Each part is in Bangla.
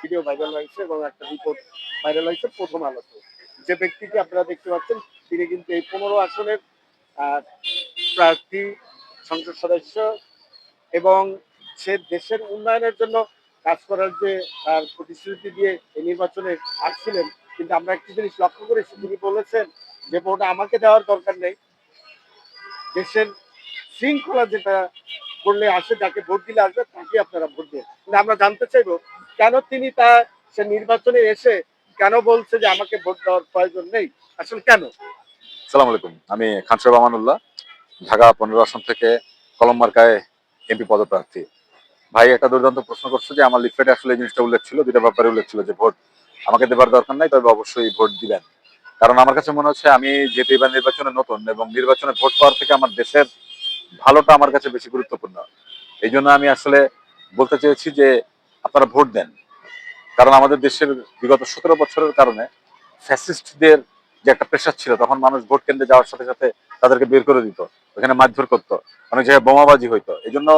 ভিডিও ভাইরাল হয়েছে এবং একটা রিপোর্ট ভাইরাল হয়েছে প্রথম আলোতে। যে ব্যক্তিকে আপনারা দেখতে পাচ্ছেন, তিনি কিন্তু এই পনেরো আসনের প্রার্থী, সংসদ সদস্য এবং সে দেশের উন্নয়নের জন্য কাজ করার যে, তার প্রতিশ্রুতি দিয়ে এই নির্বাচনে আসছিলেন। কিন্তু আমরা একটি জিনিস লক্ষ্য করেছি, তিনি বলেছেন যে ভোট আমাকে দেওয়ার দরকার নেই। দেশের শৃঙ্খলা যেটা করলে আসে, যাকে ভোট দিলে আসবে তাকে আপনারা ভোট দেন। কিন্তু আমরা জানতে চাইব, কেন তিনি তা, সে নির্বাচনে এসে কেন বলছে যে আমাকে ভোট দেওয়ার প্রয়োজন নেই? আসলে কেন? সালাম আলাইকুম। আমি খানসাব আমানুল্লাহ, ঢাকা পনেরো আসন থেকে কলম মার্কায় এমপি পদপ্রার্থী। ভাই, একটা দুর্দান্ত প্রশ্ন করছে যে আমার লিফলেটে আসলে এই জিনিসটা উল্লেখ ছিল দুটা ব্যাপারে উল্লেখ ছিল যে ভোট আমাকে দেবার দরকার নাই, তবে অবশ্যই ভোট দিবেন। কারণ আমার কাছে মনে হচ্ছে আমি যেহেতু এবার নির্বাচনে নতুন এবং নির্বাচনে ভোট পাওয়ার থেকে আমার দেশের ভালোটা আমার কাছে বেশি গুরুত্বপূর্ণ। এই জন্য আমি আসলে বলতে চেয়েছি যে আপনারা ভোট দেন। কারণ আমাদের দেশের বিগত সতেরো বছরের কারণে ফ্যাসিস্টদের যে একটা প্রেশার ছিল, তখন মানুষ ভোট কেন্দ্রে যাওয়ার সাথে সাথে তাদেরকে বের করে দিত, ওখানে মারধর করতো, অনেক জায়গায় বোমাবাজি হইতো। এই জন্য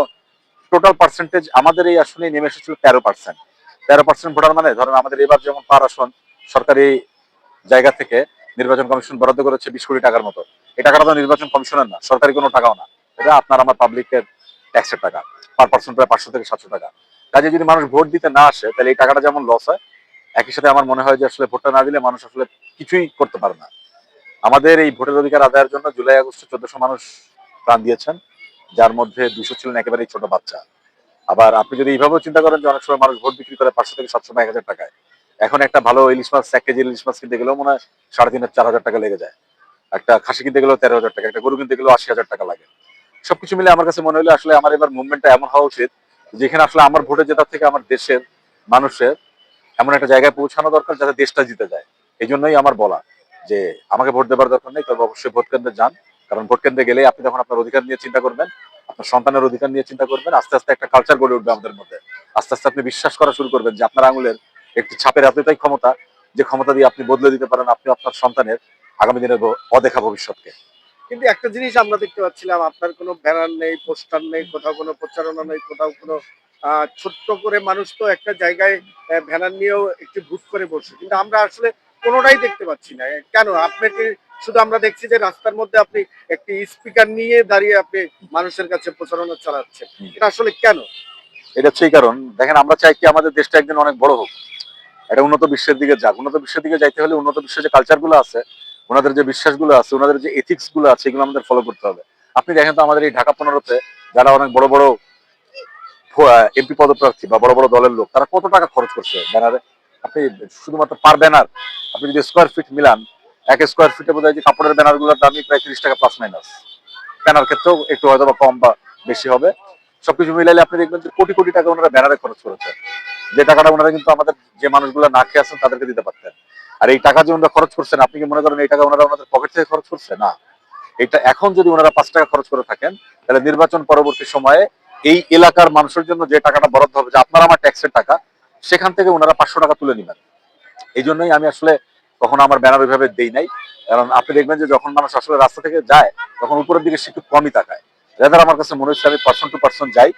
টোটাল পার্সেন্টেজ আমাদের এই আসনে নেমে এসেছিল তেরো পার্সেন্ট তেরো পার্সেন্ট ভোটার মানে ধরেন আমাদের এবার যেমন পার আসন, সরকারি জায়গা থেকে নির্বাচন কমিশন বরাদ্দ করেছে বিশ কোটি টাকার মতো। এই টাকাটা তো নির্বাচন কমিশনের না, সরকারি কোনো টাকাও না। এটা আপনার আমার পাবলিকের ট্যাক্সের টাকা পার পার্সেন্ট প্রায় পাঁচশো থেকে সাতশো টাকা। কাজে যদি মানুষ ভোট দিতে না আসে, তাহলে এই টাকাটা যেমন লস হয়, একই সাথে আমার মনে হয় যে আসলে ভোটটা না দিলে মানুষ আসলে কিছুই করতে পারে না। আমাদের এই ভোটের অধিকার আদায়ের জন্য জুলাই, আগস্টে চোদ্দশো মানুষ প্রাণ দিয়েছেন, যার মধ্যে দুশো ছিলেন একেবারেই ছোট বাচ্চা। আবার আপনি যদি এইভাবেও চিন্তা করেন যে অনেক সময় মানুষ ভোট বিক্রি করে পাঁচশো থেকে সাতশো এক হাজার টাকায়, এখন একটা ভালো ইলিশ মাছ, এক কেজি ইলিশ মাছ কিনতে গেলেও মনে হয় সাড়ে তিন চার হাজার টাকা লেগে যায়। একটা খাসি কিনতে গেলেও তেরো হাজার টাকা, একটা গরু কিনতে গেলেও আশি হাজার টাকা লাগে। সবকিছু মিলে আমার কাছে মনে হলো আসলে আমার এবার মুভমেন্টটা এমন হওয়া উচিত, যেখানে আসলে আমার ভোটে জেতার থেকে আমার দেশের মানুষের এমন একটা জায়গায় পৌঁছানো দরকার যাতে দেশটা জিতে যায়। এই জন্যই আমার বলা যে, আমাকে ভোট দেবার দরকার নেই, তবে অবশ্যই ভোট কেন্দ্রে যান। কারণ ভোট কেন্দ্রে গেলে আপনি তখন আপনার অধিকার নিয়ে চিন্তা করবেন, আপনার সন্তানের অধিকার নিয়ে চিন্তা করবেন, আস্তে আস্তে একটা কালচার গড়ে উঠবে আমাদের মধ্যে। আস্তে আস্তে আপনি বিশ্বাস করা শুরু করবেন যে, আপনার আঙুলের একটি ছাপের এতটাই ক্ষমতা, যে ক্ষমতা দিয়ে আপনি বদলে দিতে পারেন আপনি আপনার সন্তানের আগামী দিনের অদেখা ভবিষ্যৎকে। কিন্তু একটা জিনিস আমরা দেখতে পাচ্ছিলাম আপনার কোনো ব্যানার নেই পোস্টার নেই কোথাও কোনো প্রচারণা নেই কোথাও কোনো ছোট্ট করে মানুষ তো একটা জায়গায় ব্যানার নিয়েও একটু ভুট করে বসে। কিন্তু আমরা আসলে কোনোটাই দেখতে পাচ্ছি না। কেন? আপনাকে শুধু আমরা দেখছি যে রাস্তার মধ্যে আপনি একটি স্পিকার নিয়ে দাঁড়িয়ে আপনি মানুষের কাছে প্রচারণা চালাচ্ছেন। এটা আসলে কেন? এটা সেই কারণ। দেখেন আমরা চাই কি আমাদের দেশটা একদিন অনেক বড় হোক। এটা উন্নত বিশ্বের দিকে যাক। উন্নত বিশ্বের দিকে যাইতে হলে উন্নত বিশ্বের যে কালচারগুলো আছে ওনাদের যে বিশ্বাসগুলো আছে, ওনাদের যে এথিক্সগুলো আছে, এগুলো আমাদের ফলো করতে হবে। আপনি দেখেন তো আমাদের এই ঢাকা পনেরোতে যারা অনেক বড় বড় এমপি পদপ্রার্থী বা বড় বড় দলের লোক, তারা কত টাকা খরচ করছে ব্যানারে? আপনি শুধুমাত্র পার ব্যানার আপনি যদি স্কোয়ার ফিট মিলান, এক স্কোয়ার ফিটে বোধ হয় যে কাপড়ের ব্যানারগুলোর দামই প্রায় তিরিশ টাকা প্লাস মাইনাস ব্যানার ক্ষেত্রেও একটু হয়তো বা কম বা বেশি হবে। সবকিছু মিলাইলে আপনি দেখবেন যে কোটি কোটি টাকা ওনারা ব্যানারে খরচ করেছেন। যে টাকাটা ওনারা কিন্তু আমাদের যে মানুষগুলো না খেয়ে আছেন তাদেরকে দিতে পারতেন। আর এই টাকা যে ওনারা খরচ করছেন, আপনি কি মনে করেন এই টাকা ওনারা ওনাদের পকেট থেকে খরচ করছে? না। এটা এখন যদি ওনারা পাঁচ টাকা খরচ করে থাকেন, তাহলে নির্বাচন পরবর্তী সময়ে এই এলাকার মানুষের জন্য যে টাকাটা বরাদ্দ হবে, যে আপনার আমার ট্যাক্সের টাকা, সেখান থেকে ওনারা পাঁচশো টাকা তুলে নেবেন। এই জন্যই আমি আসলে কখনো আমার ব্যানার ওইভাবে দেই নাই। কারণ আপনি দেখবেন যে যখন মানুষ আসলে রাস্তা থেকে যায়, তখন উপরের দিকে সে একটু কমই তাকায়। রেদার আমার কাছে মনে হচ্ছে আমি পার্সন টু পার্সন যাই।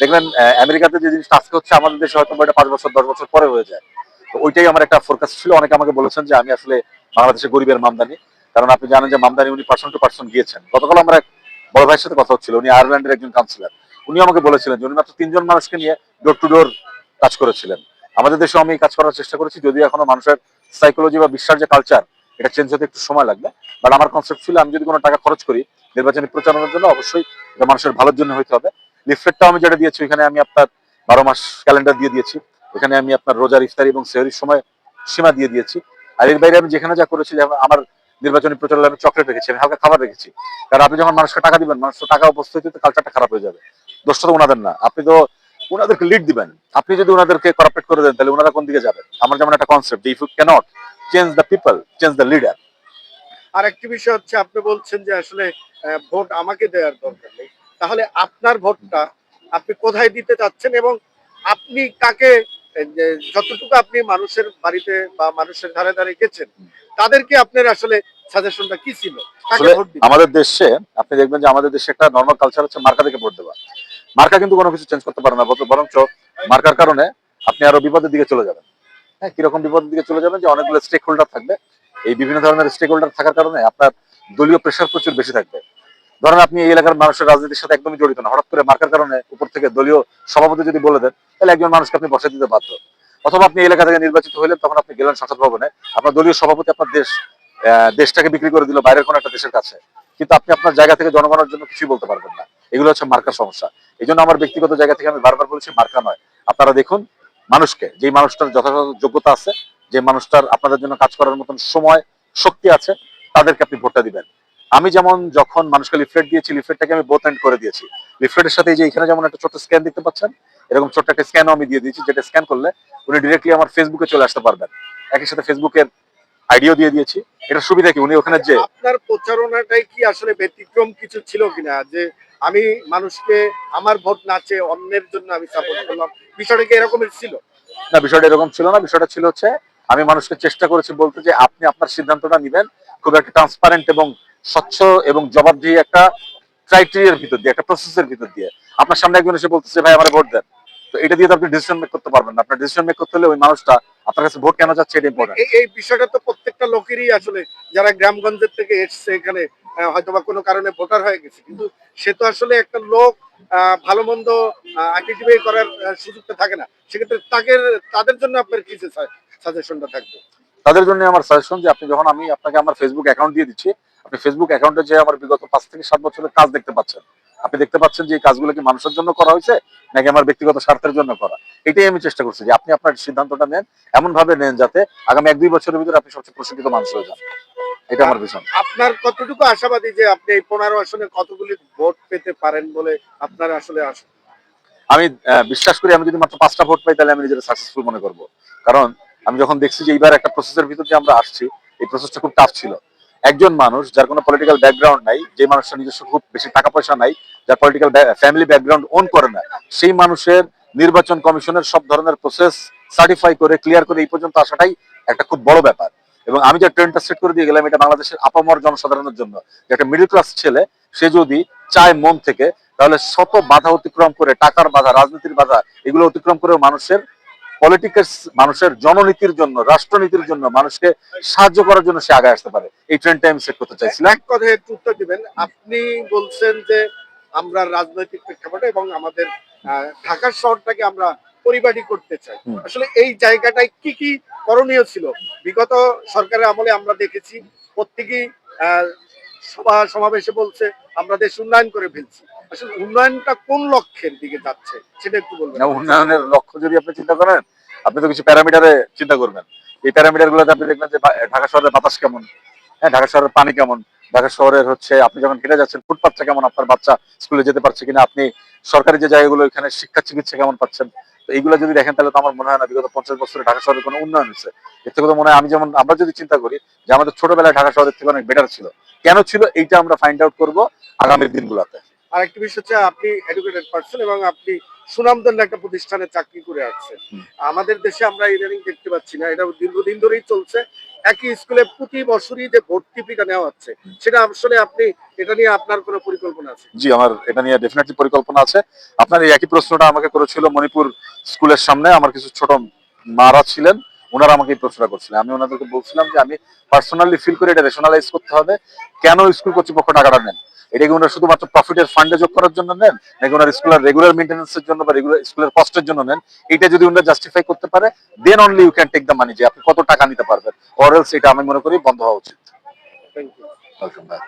দেখবেন আমেরিকাতে যে জিনিসটা আজকে হচ্ছে, আমাদের দেশে হয়তো এটা পাঁচ বছর, দশ বছর পরে হয়ে যায়। তো ওইটাই আমার একটা ফোরকাস্ট ছিল। অনেকে আমাকে বলেছেন যে, আমি আসলে বাংলাদেশে গরিবের মামদানি। কারণ আপনি জানেন যে, মামদানি উনি পার্সন টু পার্সন গিয়েছেন। গতকাল আমার এক বড় ভাইয়ের সাথে কথা হচ্ছিল। উনি আয়ারল্যান্ডের একজন কাউন্সিলর উনি আমাকে বলেছিলেন যে, উনি মাত্র তিনজন মানুষকে নিয়ে ডোর টু ডোর কাজ করেছিলেন। আমাদের দেশে আমি কাজ করার চেষ্টা করেছি। যদিও এখনও মানুষের সাইকোলজি বা বিশ্বাস যে কালচার এটা চেঞ্জ হতে একটু সময় লাগবে। বাট আমার কনসেপ্ট ছিল আমি যদি কোনো টাকা খরচ করি, নির্বাচনী প্রচারণার জন্য অবশ্যই এটা মানুষের ভালোর জন্য হইতে হবে। লিফলেটটাও আমি যেটা দিয়েছি, ওইখানে আমি আপনার বারো মাস ক্যালেন্ডার দিয়ে দিয়েছি। ওখানে আমি আপনার রোজার ইফতারি এবং সেহরির সময় সীমা দিয়ে দিয়েছি। আর এর বাইরে আমি যেখানে যা করেছি আমার নির্বাচনী প্রচারণায় আমি চকলেট রেখেছি, আমি হালকা খাবার রেখেছি। কারণ আপনি যখন মানুষকে টাকা দিবেন, মানুষ টাকা উপস্থিত কালচারটা খারাপ হয়ে যাবে। দোষটা তো ওনাদের না। আপনি তো ওনাদেরকে লিড দিবেন। আপনি যদি ওনাদেরকে করাপেট করে দেন, তাহলে ওনারা কোন দিকে যাবেন? আমার যেমন একটা concept if you can't change the people change the leader আর একটি বিষয় হচ্ছে আপনি বলছেন যে আসলে ভোট আমাকে দেওয়ার দরকার নেই। তাহলে আপনার ভোটটা আপনি কোথায় দিতে চাচ্ছেন এবং আপনি কাকে যতটুকু আপনি মানুষের বাড়িতে বা মানুষের ধারে ধারে গেছেন তাদেরকে আপনার আসলে সাজেশনটা কি ছিল? আমাদের দেশে আপনি দেখবেন যে আমাদের দেশে একটা নর্মাল কালচার হচ্ছে মার্কা দেখে ভোট দেওয়া। মার্কা কিন্তু কোনো কিছু চেঞ্জ করতে পারে না বরং- বরঞ্চ মার্কার কারণে আপনি আরও বিপদের দিকে চলে যাবেন। হ্যাঁ কীরকম বিপদের দিকে চলে যাবেন যে অনেকগুলো স্টেক হোল্ডার থাকবে। এই বিভিন্ন ধরনের স্টেক হোল্ডার থাকার কারণে আপনার দলীয় প্রেশার প্রচুর বেশি থাকবে। ধরেন আপনি এই এলাকার মানুষের রাজনীতির সাথে একদমই জড়িত না। হঠাৎ করে মার্কার কারণে উপর থেকে দলীয় সভাপতি যদি বলে দেন, তাহলে একজন মানুষকে আপনি বসে দিতে বাধ্য। অথবা আপনি এই এলাকা থেকে নির্বাচিত হলেন তখন আপনি গেলেন সংসদ ভবনে। আপনার দলীয় সভাপতি আপনার দেশ দেশটাকে বিক্রি করে দিল বাইরের কোনো একটা দেশের কাছে। কিন্তু আপনি আপনার জায়গা থেকে জনগণের জন্য কিছুই বলতে পারবেন না। এগুলো হচ্ছে মার্কার সমস্যা। এই আমার ব্যক্তিগত জায়গা থেকে আমি বারবার বলেছি মার্কা নয়। আপনারা দেখুন মানুষকে যে মানুষটার যথাযথ যোগ্যতা আছে যে মানুষটার আপনাদের জন্য কাজ করার মতন সময়, শক্তি আছে, তাদেরকে আপনি ভোটটা দিবেন। আমি যেমন যখন মানুষকে লিফলেট দিয়েছি, লিফলেটটাকে আমি বোথ এন্ড করে দিয়েছি। লিফলেটের সাথে যে এখানে যেমন একটা ছোট স্ক্যান দেখতে পাচ্ছেন, এরকম ছোট্ট একটা স্ক্যানও আমি দিয়ে দিয়েছি, যেটা স্ক্যান করলে উনি ডিরেক্টলি আমার ফেসবুকে চলে আসতে পারবেন। একই সাথে ফেসবুকের আইডিও দিয়ে দিয়েছি। এটা সুবিধা কি? উনি ওখানে যে আপনার প্রচারণাটাই কি আসলে ব্যতিক্রম কিছু ছিল কিনা? যে আমি মানুষকে আমার ভোট নাচে অন্যের জন্য আমি সাপোর্ট করলাম। বিষয়টা কি এরকমের ছিল? না বিষয়টা এরকম ছিল না। বিষয়টা ছিল হচ্ছে আমি মানুষকে চেষ্টা করেছি বলতে যে আপনি আপনার সিদ্ধান্তটা নিবেন। খুব একটা ট্রান্সপারেন্ট এবং স্বচ্ছ এবং জবাবদিহি একটা ক্রাইটেরিয়ার ভিতর দিয়ে একটা প্রসেসের ভিতর দিয়ে। আপনার সামনে একজন এসে বলতেছে ভাই আমার ভোট দেন। তো এটা দিয়ে তো আপনি ডিসিশন মেক করতে পারবেন না। আপনার ডিসিশন মেক করতে হলে ওই মানুষটা আপনার কাছে ভোট কেন যাচ্ছে এটা ইম্পর্টেন্ট এই এই বিষয়টা তো প্রত্যেকটা লোকেরই আসলে যারা গ্রামগঞ্জের থেকে এসছে এখানে হয়তো বা কোনো কারণে ভোটার হয়ে গেছে। কিন্তু সে তো আসলে একটা লোক ভালো মন্দ আইডেন্টিফাই করার সুযোগটা থাকে না। সেক্ষেত্রে তাকে তাদের জন্য আপনার কি সাজেশনটা থাকবে? তাদের জন্য আমার সাজেশন যে আপনি যখন আমি আপনাকে আমার ফেসবুক অ্যাকাউন্ট দিয়ে দিচ্ছি আপনি ফেসবুক অ্যাকাউন্টে যে আমার বিগত পাঁচ থেকে সাত বছরের কাজ দেখতে পাচ্ছেন আপনি দেখতে পাচ্ছেন যে এই কাজগুলো কি মানুষের জন্য করা হয়েছে নাকি আমার ব্যক্তিগত স্বার্থের জন্য করা? এটাই আমি চেষ্টা করছি যে আপনি আপনার সিদ্ধান্তটা নেন এমন ভাবে নেন যাতে আগামী এক দুই বছরের ভিতরে আপনি সবচেয়ে প্রশিক্ষিত মানুষ হয়ে যান। এটা আমার ভীষণ। আপনার কতটুকু আশাবাদী যে আপনি এই পনেরো আসনে কতগুলি ভোট পেতে পারেন বলে আপনার আসলে আশা? আমি বিশ্বাস করি আমি যদি মাত্র পাঁচটা ভোট পাই তাহলে আমি নিজের সাকসেসফুল মনে করব। কারণ আমি যখন দেখছি যে এইবার একটা প্রসেসের ভিতর দিয়ে আমরা আসছি এই প্রসেসটা খুব টাফ ছিল। একজন মানুষ যার কোনো পলিটিক্যাল ব্যাকগ্রাউন্ড নাই, যে মানুষের নিজস্ব খুব বেশি টাকা পয়সা নাই, যার পলিটিক্যাল ফ্যামিলি ব্যাকগ্রাউন্ড ওন করে না, সেই মানুষের নির্বাচন কমিশনের সব ধরনের প্রসেস সার্টিফাই করে ক্লিয়ার করে এই পর্যন্ত আসাটাই একটা খুব বড় ব্যাপার। এবং আমি যে ট্রেনটা সেট করে দিয়ে গেলাম, এটা বাংলাদেশের আপামর জনসাধারণের জন্য। যে একটা মিডল ক্লাস ছেলে, সে যদি চায় মন থেকে, তাহলে শত বাধা অতিক্রম করে, টাকার বাধা, রাজনীতির বাধা, এগুলো অতিক্রম করে মানুষের পলিটিক্যাস মানুষের জননীতির জন্য রাষ্ট্রনীতির জন্য মানুষকে সাহায্য করার জন্য সে আগে আসতে পারে। এই ট্রেনটা আমি সেট করতে চাইছিলাম। এক কথায় একটু উত্তর দিবেন। আপনি বলছেন যে আমরা রাজনৈতিক প্রেক্ষাপটে এবং আমাদের ঢাকার শহরটাকে আমরা পরিপাটি করতে চাই। আসলে এই জায়গাটায় কি কি করণীয় ছিল? বিগত সরকারের আমলে আমরা দেখেছি প্রত্যেকেই আহ, সভা সমাবেশে বলছে আমরা দেশ উন্নয়ন করে ফেলছি। আসলে উন্নয়নটা কোন লক্ষ্যের দিকে যাচ্ছে, সেটা একটু বলবেন। উন্নয়নের লক্ষ্য যদি আপনি চিন্তা করেন, আপনি তো কিছু প্যারামিটারে চিন্তা করবেন। এই প্যারামিটার গুলোতে আপনি দেখবেন যে ঢাকা শহরের বাতাস কেমন? হ্যাঁ ঢাকা শহরের পানি কেমন? ঢাকা শহরের হচ্ছে, আপনি যখন হেঁটে যাচ্ছেন ফুটপাথটা কেমন? আপনার বাচ্চা স্কুলে যেতে পারছে কিনা? আপনি সরকারি যে জায়গাগুলো এখানে শিক্ষা চিকিৎসা কেমন পাচ্ছেন? এইগুলো যদি দেখেন, তাহলে তো আমার মনে হয় না, বিগত পঞ্চাশ বছরে ঢাকা শহরের কোনো উন্নয়ন হয়েছে। এর থেকে মনে হয়, আমি যেমন আমরা যদি চিন্তা করি যে আমাদের ছোটবেলায় ঢাকা শহরের থেকে অনেক বেটার ছিল। কেন ছিল? এইটা আমরা ফাইন্ড আউট করব আগামী দিনগুলোতে। আর একটা বিষয় হচ্ছে আপনি এডুকেটেড পার্সন এবং আপনি সুনামধন্য একটা প্রতিষ্ঠানে চাকরি করে আসছেন। আমাদের দেশে আমরা ইদানিং দেখতে পাচ্ছি না। এটা দীর্ঘদিন ধরেই চলছে। একই স্কুলে প্রতি বছরই যে ভর্তি ফিটা নেওয়া হচ্ছে সেটা আসলে আপনি এটা নিয়ে আপনার কোনো পরিকল্পনা আছে? জি আমার এটা নিয়ে ডেফিনেটলি পরিকল্পনা আছে। আপনার এই একই প্রশ্নটা আমাকে করেছিল মণিপুর স্কুলের সামনে। আমার কিছু ছোট মারা ছিলেন ওনারা আমাকে এই প্রশ্নটা করছিলেন। আমি ওনাদেরকে বলছিলাম যে আমি পার্সোনালি ফিল করে এটা রেশনালাইজ করতে হবে। কেন স্কুল কর্তৃপক্ষ টাকাটা নেন? এটা কি ওনারা শুধুমাত্র প্রফিটের ফান্ডে যোগ করার জন্য নেন? নাকি ওনার স্কুলের রেগুলার মেনটেন্সের জন্য বা রেগুলার স্কুলের কস্টের জন্য নেন? এটা যদি ওনারা জাস্টিফাই করতে পারে then only you can take the money যে আপনি কত টাকা নিতে পারবেন। অর এলস এটা আমি মনে করি বন্ধ হওয়া উচিত। Thank you welcome back